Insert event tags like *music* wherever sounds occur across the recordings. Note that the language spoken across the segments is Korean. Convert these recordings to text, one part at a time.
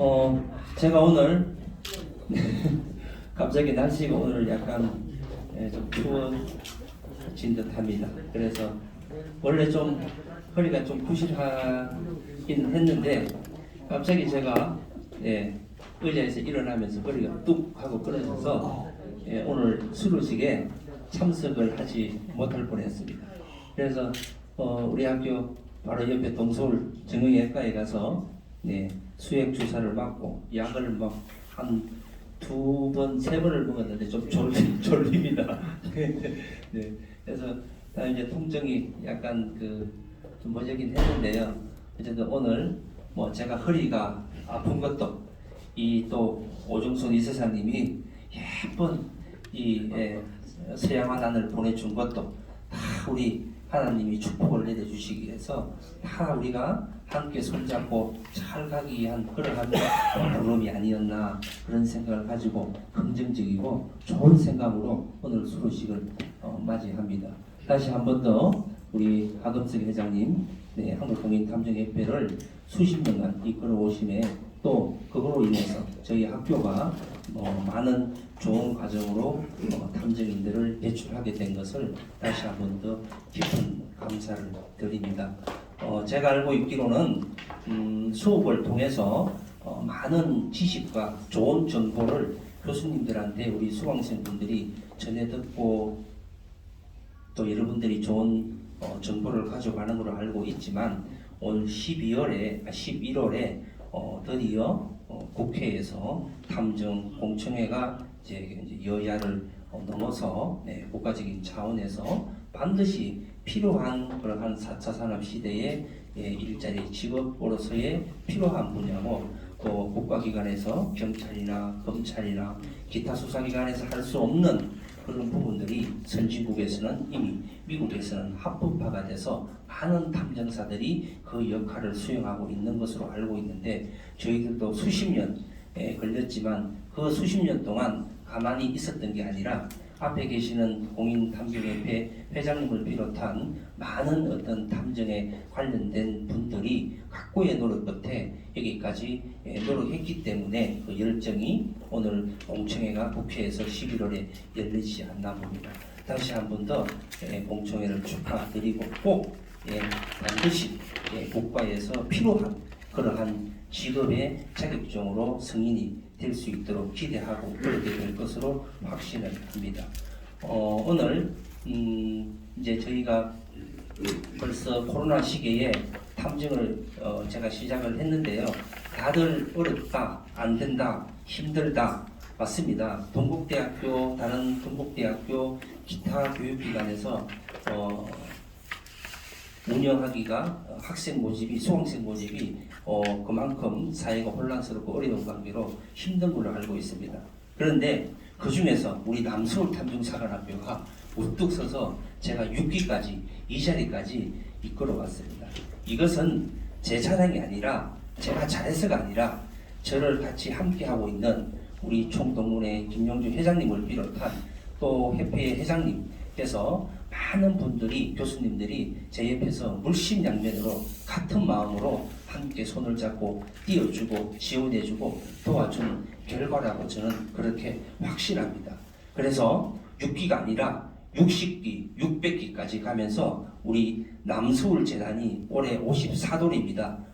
어, 제가 오늘 *laughs* 갑자기 날씨가 오늘 약간 예, 좀 추워진 듯합니다. 그래서 원래 좀 허리가 좀 부실하긴 했는데 갑자기 제가 예, 의자에서 일어나면서 허리가 뚝 하고 끊어져서 예, 오늘 수료식에 참석을 하지 못할 뻔했습니다. 그래서 어, 우리 학교 바로 옆에 동서울 정형외과에 가서 네, 수액 주사를 맞고 약을 뭐 막한 두 번, 세 번을 먹었는데 좀 졸리, *laughs* 졸립니다. 네, *laughs* 그래서 다 이제 통증이 약간 그좀 뭐저긴 했는데요. 어쨌든 오늘 뭐 제가 허리가 아픈 것도 이 또 오종순 이사장님이 예쁜 이 예, 서양 화단을 보내준 것도 다 우리 하나님이 축복을 내려주시기 위해서 다 우리가 함께 손잡고 잘 가기 위한 그러한 *laughs* 부름이 아니었나 그런 생각을 가지고 긍정적이고 좋은 생각으로 오늘 수료식을 어, 맞이합니다. 다시 한 번 더 우리 하금석 회장님 네, 한국공인탐정협회를 수십 년간 이끌어 오심에 또 그거로 인해서 저희 학교가 어, 많은 좋은 과정으로 어, 탐정인들을 배출하게 된 것을 다시 한 번 더 깊은 감사를 드립니다. 어, 제가 알고 있기로는 음, 수업을 통해서 어, 많은 지식과 좋은 정보를 교수님들한테 우리 수강생분들이 전해 듣고 또 여러분들이 좋은 어, 정보를 가져가는 걸로 알고 있지만 올 12월에 아, 11월에 어, 드디어 어, 국회에서 탐정 공청회가 이제, 여야를 어, 넘어서 네, 국가적인 차원에서 반드시 필요한 그러한 4차 산업 시대의 예, 일자리 직업으로서의 필요한 분야고 또 국가기관에서 경찰이나 검찰이나 기타 수사기관에서 할 수 없는 그런 부분들이 선진국에서는 이미 미국에서는 합법화가 돼서 많은 탐정사들이 그 역할을 수행하고 있는 것으로 알고 있는데 저희들도 수십 년에 걸렸지만 그 수십 년 동안 가만히 있었던 게 아니라 앞에 계시는 공인탐정협회 회장님을 비롯한 많은 어떤 탐정에 관련된 분들이 각고의 노력 끝에 여기까지 예, 노력했기 때문에 그 열정이 오늘 공청회가 국회에서 11월에 열리지 않나 봅니다. 다시 한 번더 예, 공청회를 축하드리고 꼭 예, 반드시 예, 국가에서 필요한 그러한 직업의 자격증으로 승인이 될 수 있도록 기대하고 그렇게 될 것으로 확신을 합니다. 어, 오늘 음, 이제 저희가 벌써 코로나 시기에 탐정을 어, 제가 시작을 했는데요. 다들 어렵다, 안 된다, 힘들다 맞습니다. 동국대학교 다른 동국대학교 기타 교육기관에서 어, 운영하기가 어, 학생 모집이 수강생 모집이 어, 그만큼 사회가 혼란스럽고 어려운 관계로 힘든 걸로 알고 있습니다. 그런데 그 중에서 우리 남서울 탐정사관학교가 우뚝 서서 제가 6기까지 이 자리까지 이끌어왔습니다. 이것은 제 자랑이 아니라 제가 잘해서가 아니라 저를 같이 함께하고 있는 우리 총동문회 김용주 회장님을 비롯한 또 협회의 회장님께서 많은 분들이 교수님들이 제 옆에서 물심양면으로 같은 마음으로 함께 손을 잡고 띄워주고 지원해주고 도와주는 결과라고 저는 그렇게 확신합니다. 그래서 6기가 아니라 60기, 600기까지 가면서 우리 남서울 재단이 올해 54돌입니다.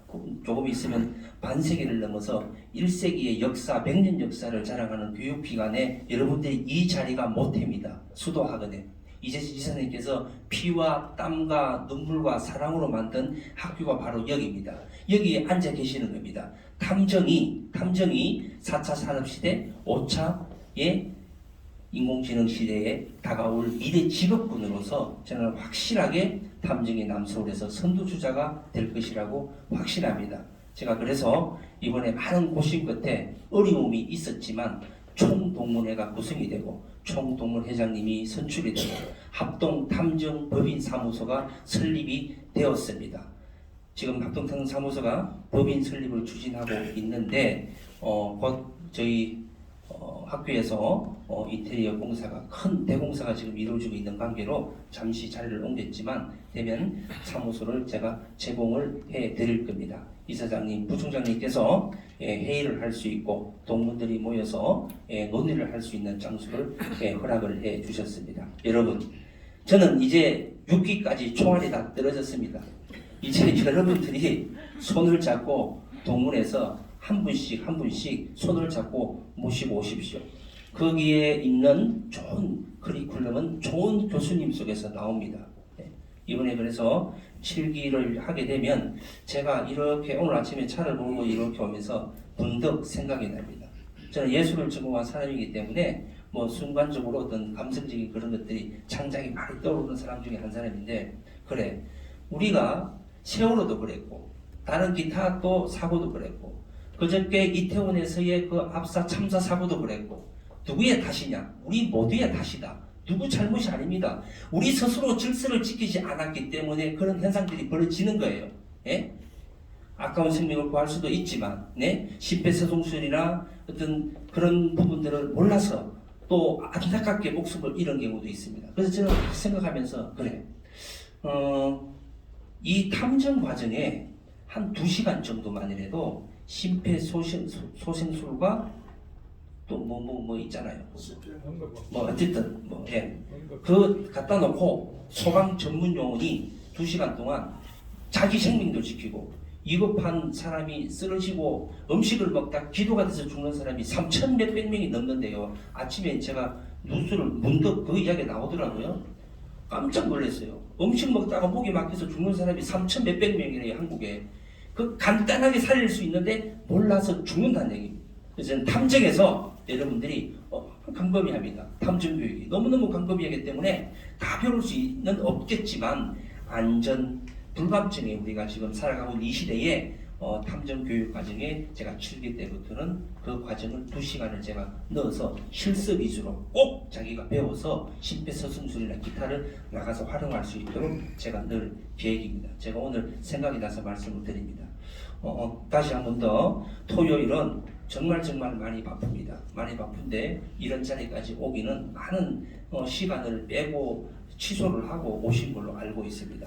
조금 있으면 반세기를 넘어서 1세기의 역사, 100년 역사를 자랑하는 교육기관에 여러분들이 이 자리가 못합니다. 수도학원에. 이재수 지사님께서 피와 땀과 눈물과 사랑으로 만든 학교가 바로 여기입니다. 여기에 앉아 계시는 겁니다. 탐정이 탐정이 4차 산업시대, 5차의 인공지능 시대에 다가올 미래 직업군으로서 저는 확실하게 탐정이 남서울에서 선두주자가 될 것이라고 확신합니다. 제가 그래서 이번에 많은 고심 끝에 어려움이 있었지만 총동문회가 구성이 되고 총동문 회장님이 선출이 되고 합동탐정법인사무소가 설립이 되었습니다. 지금 합동탐정사무소가 법인 설립을 추진하고 있는데 어, 곧 저희 어, 학교에서 어, 인테리어 공사가 큰 대공사가 지금 이루어지고 있는 관계로 잠시 자리를 옮겼지만 되면 사무소를 제가 제공을 해 드릴 겁니다. 이사장님, 부총장님께서 예, 회의를 할 수 있고 동문들이 모여서 예, 논의를 할 수 있는 장소를 예, 허락을 해 주셨습니다. 여러분, 저는 이제 6기까지 총알이 다 떨어졌습니다. 이제 *laughs* 여러분들이 손을 잡고 동문에서 한 분씩 한 분씩 손을 잡고 모시고 오십시오. 거기에 있는 좋은 커리큘럼은 좋은 교수님 속에서 나옵니다. 예, 이번에 그래서 7기를 하게 되면 제가 이렇게 오늘 아침에 차를 몰고 이렇게 오면서 문득 생각이 납니다. 저는 예수를 전공한 사람이기 때문에 뭐 순간적으로 어떤 감성적인 그런 것들이 창작이 많이 떠오르는 사람 중에 한 사람인데 그래 우리가 세월호도 그랬고 다른 기타 또 사고도 그랬고 그저께 이태원에서의 그 압사 참사 사고도 그랬고 누구의 탓이냐 우리 모두의 탓이다 누구 잘못이 아닙니다 우리 스스로 질서를 지키지 않았기 때문에 그런 현상들이 벌어지는 거예요 예? 아까운 생명을 구할 수도 있지만 네? 심폐소생술이나 어떤 그런 부분들을 몰라서 또 안타깝게 목숨을 잃은 경우도 있습니다. 그래서 저는 생각하면서 그래 어, 이 탐정 과정에 한두 시간 정도만이라도 심폐소생술과 또뭐뭐 뭐 있잖아요. 뭐 어쨌든 뭐 예. 그 갖다 놓고 소방 전문 요원이 두 시간 동안 자기 생명도 지키고 위급한 사람이 쓰러지고 음식을 먹다 기도가 돼서 죽는 사람이 3천 몇백 명이 넘는데요. 아침에 제가 뉴스를 문득 그 이야기 나오더라고요. 깜짝 놀랐어요. 음식 먹다가 목이 막혀서 죽는 사람이 3천 몇백 명이래요, 한국에. 그 간단하게 살릴 수 있는데 몰라서 죽는다는 얘기입니다. 그래서 탐정에서 여러분들이 어, 강범위합니다. 탐정 교육이 너무너무 강범위하기 때문에 다 배울 수는 없겠지만 안전 불감증에 우리가 지금 살아가고 있는 이 시대에 어, 탐정 교육 과정에 제가 7기 때부터는 그 과정을 2시간을 제가 넣어서 실습 위주로 꼭 자기가 배워서 심폐소생술이나 기타를 나가서 활용할 수 있도록 제가 늘 계획입니다. 제가 오늘 생각이 나서 말씀을 드립니다. 어, 어, 다시 한 번 더 토요일은 정말 정말 많이 바쁩니다. 많이 바쁜데 이런 자리까지 오기는 많은 어, 시간을 빼고 취소를 하고 오신 걸로 알고 있습니다.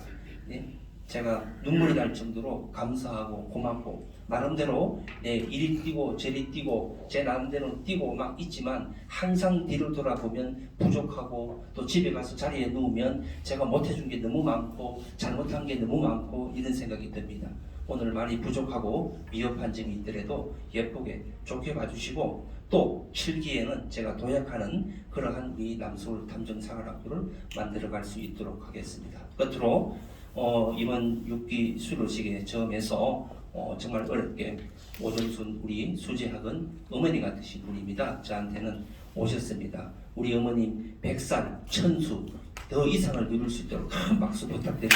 예? 제가 눈물이 날 정도로 감사하고 고맙고 나름대로 네, 이리 뛰고 저리 뛰고 제 나름대로 뛰고 막 있지만 항상 뒤를 돌아보면 부족하고 또 집에 가서 자리에 누우면 제가 못해준 게 너무 많고 잘못한 게 너무 많고 이런 생각이 듭니다. 오늘 많이 부족하고 미흡한 점이 있더라도 예쁘게 좋게 봐주시고 또 실기에는 제가 도약하는 그러한 우리 남서울 탐정사관학교를 만들어갈 수 있도록 하겠습니다. 끝으로 어, 이번 6기 수료식에 처음에서 어, 정말 어렵게 오정순 우리 수재학은 어머니 같으신 분입니다. 저한테는 오셨습니다. 우리 어머님 100살 천수 더 이상을 누릴 수 있도록 큰 박수 부탁드립니다.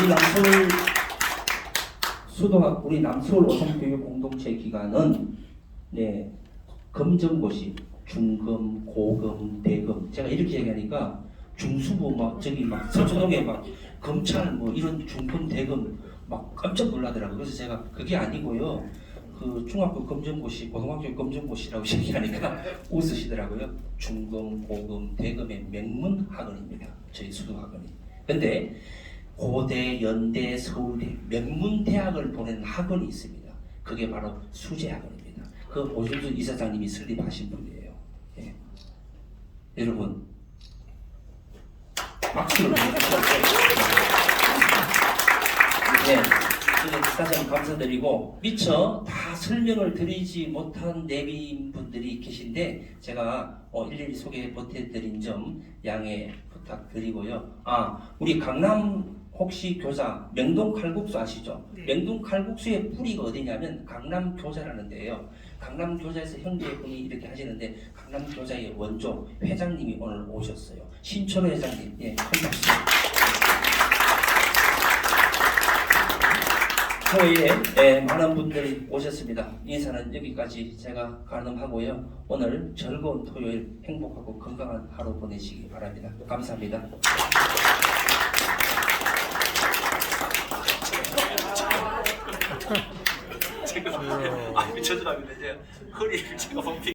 우리 남서울 수도학 우리 남서울 오성교육 공동체 기관은 네 검정고시 중검, 고검, 대검 제가 이렇게 얘기하니까 중수부 막 저기 막 서초동에 막 검찰 뭐 이런 중검 대검 막 깜짝 놀라더라고요. 그래서 제가 그게 아니고요. 그 중학교 검정고시, 고등학교 검정고시라고 *laughs* 얘기하니까 웃으시더라고요. 중검, 고검, 대검의 명문 학원입니다. 저희 수도 학원이. 근데 고대, 연대, 서울대 명문 대학을 보낸 학원이 있습니다. 그게 바로 수재 학원입니다. 그 오준수 이사장님이 설립하신 분이에요. 예. 여러분 박수를 네, 다시 한번 감사드리고 미처 다 설명을 드리지 못한 내빈 분들이 계신데 제가 어, 일일이 소개 못해드린 점 양해 부탁드리고요. 아 우리 강남 혹시 교자 명동 칼국수 아시죠? 네. 명동 칼국수의 뿌리가 어디냐면 강남 교자라는 데예요. 강남 교자에서 형제분이 이렇게 하시는데 강남 교자의 원조 회장님이 오늘 오셨어요. 신철호 회장님, 예, 큰 박수. 교회에 예, 많은 분들이 오셨습니다. 인사는 여기까지 제가 가능하고요. 오늘 즐거운 토요일 행복하고 건강한 하루 보내시기 바랍니다. 감사합니다. 제가 아 죄송합니다. 이제 허리를 제가 범피